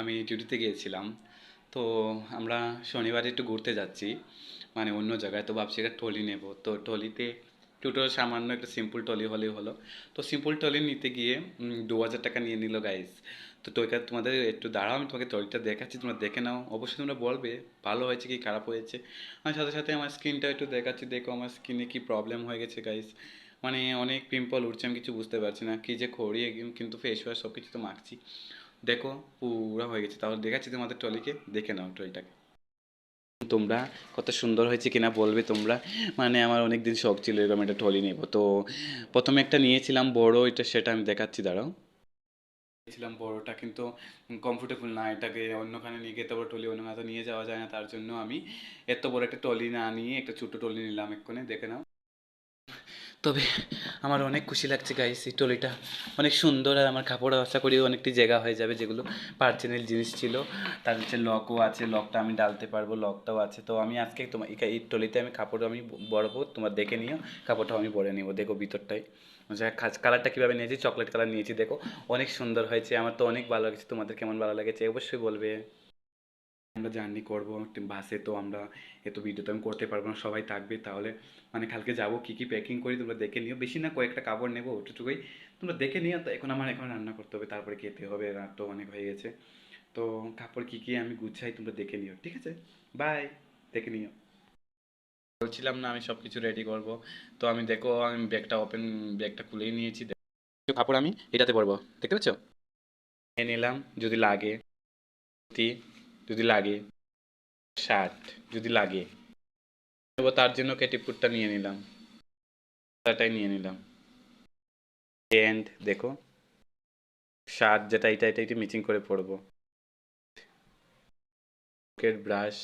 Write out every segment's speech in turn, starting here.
আমি ডিউটিতে গিয়েছিলাম। তো আমরা শনিবারে একটু ঘুরতে যাচ্ছি। মানে অন্য জায়গায়। তো ভাবছি একটা টলি নেব। তো টলিতে টোটো সামান্য একটা সিম্পল টলি হলেই হলো। তো সিম্পল টলি নিতে গিয়ে দু হাজার টাকা নিয়ে নিল গাইস তো তোকে তোমাদের একটু দাঁড়াও, আমি তোমাকে টলিটা দেখাচ্ছি। তোমরা দেখে নাও। অবশ্যই তোমরা বলবে, ভালো হয়েছে কি খারাপ হয়েছে? আর সাথে সাথে আমার স্কিনটা একটু দেখাচ্ছি। দেখো আমার স্কিনে কি প্রবলেম হয়ে গেছে গাইস মানে অনেক পিম্পল উঠছে আমি কিছু বুঝতে পারছি না। কি যে করি কিন্তু ফেস ওয়াশ সব কিছু তো মাখছি। দেখো, পুরা হয়ে গেছে। তাহলে দেখাচ্ছি তোমাদের ট্রলিকে, দেখে নাও ট্রলিটাকে। তোমরা কত সুন্দর হয়েছে কিনা বলবে তোমরা? মানে আমার অনেক দিন শখ ছিল এরকম একটা টলি নেব। তো প্রথমে একটা নিয়েছিলাম বড়, এটা সেটা আমি দেখাচ্ছি, দাঁড়াও। নিয়েছিলাম বড়টা, কিন্তু কমফোর্টেবল না, এটাকে অন্যখানে নিয়ে গিয়ে তারপর টলি অন্য নিয়ে যাওয়া যায় না, তার জন্য আমি এত বড় একটা টলি না নিয়ে একটা ছোটো টলি নিলাম এক্ষণে দেখে নাও। তবে আমার অনেক খুশি লাগছে গাইস এই টলিটা অনেক সুন্দর, আর আমার কাপড়, আশা করি অনেকটি জায়গা হয়ে যাবে যেগুলো পার্সোনাল জিনিস ছিল। তার হচ্ছে লকও আছে লকটা আমি ডালতে পারব লকটাও আছে। তো আমি আজকে তোমার এই টলিতে আমি কাপড় আমি বড়বো তোমার দেখে নিও, কাপড়টাও আমি বড়ে নিব। দেখো ভিতরটাই কালারটা কীভাবে নিয়েছি? চকলেট কালার নিয়েছি, দেখো। অনেক সুন্দর হয়েছে, আমার তো অনেক ভালো লাগছে, তোমাদের কেমন ভালো লেগেছে, অবশ্যই বলবে। আমরা জার্নি করব, বাসে তো আমরা এত ভিডিও তো আমি করতে পারব না, সবাই থাকবে, তাহলে মানে কালকে যাব, কী কী প্যাকিং করি তোমরা দেখে নিও, বেশি না কয়েকটা কাপড় নেব ওটুকুই তোমরা দেখে নিও, তো এখন আমার এখন রান্না করতে হবে, তারপরে খেতে হবে, রাত তো অনেক হয়ে গেছে, তো কাপড় কী কী আমি গুছাই তোমরা দেখে নিও, ঠিক আছে? বাই দেখে নিও। বলছিলাম না আমি সব কিছু রেডি করব, তো আমি দেখো, আমি ব্যাগটা ওপেন ব্যাগটা খুলেই নিয়েছি কাপড় আমি এটাতে পরবো দেখতে পাচ্ছ নিলাম, যদি লাগে। যদি লাগে শার্ট যদি লাগে। তার জন্য কেটিপুরটা নিয়ে নিলাম। তাটাই নিয়ে নিলাম। প্যান্ট দেখো শার্ট যেটা এটা এটা এটা মিচিং করে পরবো পকেট ব্রাশ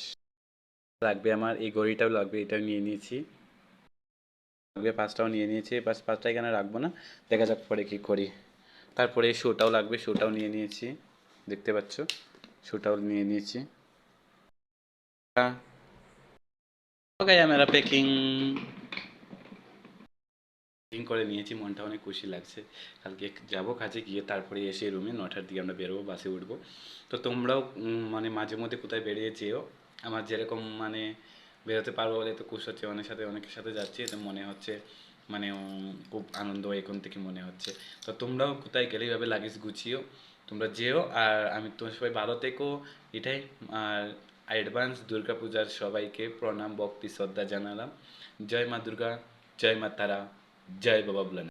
লাগবে আমার, এই গড়িটাও লাগবে, এটাও নিয়ে নিয়েছি। লাগবে, পাঁচটাও নিয়ে নিয়েছি। পাঁচ পাঁচটা এখানে রাখব না, দেখা যাক পরে কী করি। তারপরে এই শুটাও লাগবে শুটাও নিয়ে নিয়েছি। দেখতে পাচ্ছ? শুটাও নিয়ে নিয়েছি हो गया मेरा पैकिंग প্যাকিং করে নিয়েছি মনটা অনেক খুশি লাগছে কালকে যাবো কাজে গিয়ে তারপরে এসে রুমে নটার দিকে আমরা বেরোবো বাসে উঠবো তো তোমরাও উম, মানে মাঝে মধ্যে কোথায় বেরিয়ে যেও আমার যেরকম মানে বেরোতে পারবো বলে তো খুশ হচ্ছে অনেক সাথে অনেকের সাথে যাচ্ছি তো মনে হচ্ছে মানে উম, খুব আনন্দ এখন থেকে মনে হচ্ছে তো তোমরাও কোথায় গেলে এভাবে লাগেজ গুছিও তোমরা যেও, আর আমি তোমার সবাই ভালো থেকো। এটাই আর অ্যাডভান্স দুর্গাপূজার সবাইকে প্রণাম, ভক্তি, শ্রদ্ধা জানালাম। জয় মা দুর্গা, জয় মা তারা, জয় বাবা বুলান